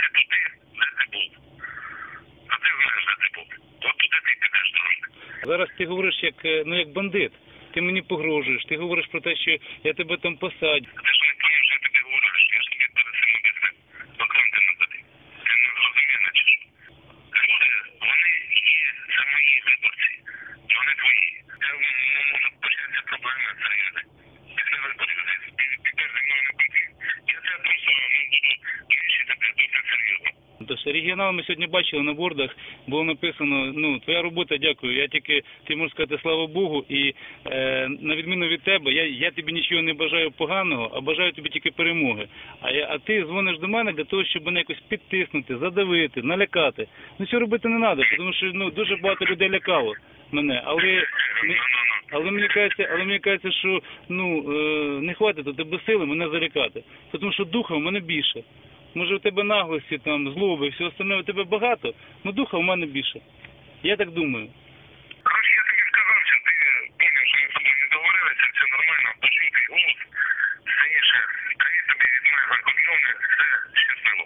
ти туди, де ти був. А ти знаєш, де ти був. От туди ти підеш дорожник. Зараз ти говориш як е, ну як бандит. Ти мені погрожуєш, ти говориш про те, що я тебе там посадю. Ти ж не поняв, що я тобі говорю, що я ж тобі перед цим обіцяв. Документи надати. Ти не зрозумів, наче що. Люди, вони є, це мої виборці. Вони твої. Це ну, можуть початися проблеми серйозні. Їх серйозно. Тож регіонал ми сьогодні бачили на бордах, було написано, ну твоя робота, дякую. Я тільки ти можеш сказати слава Богу, і е, на відміну від тебе, я, я тобі нічого не бажаю поганого, а бажаю тобі тільки перемоги. А я, а ти дзвониш до мене для того, щоб мене якось підтиснути, задавити, налякати. Ну цього робити не треба, тому що ну дуже багато людей лякало мене, але але мені кажеться, але мені кажеться, що ну е, не хватить тебе сили мене залякати. Тому що духа в мене більше. Може у тебе наглості, там, злоби, все остальне у тебе багато, але духа в мене більше. Я так думаю. Коротше, я тобі сказав, що ти поняв, що ми з тобою не договорилися, все нормально, почув твій голос, все інше, привіт тобі від мене закордони, все, щасливо.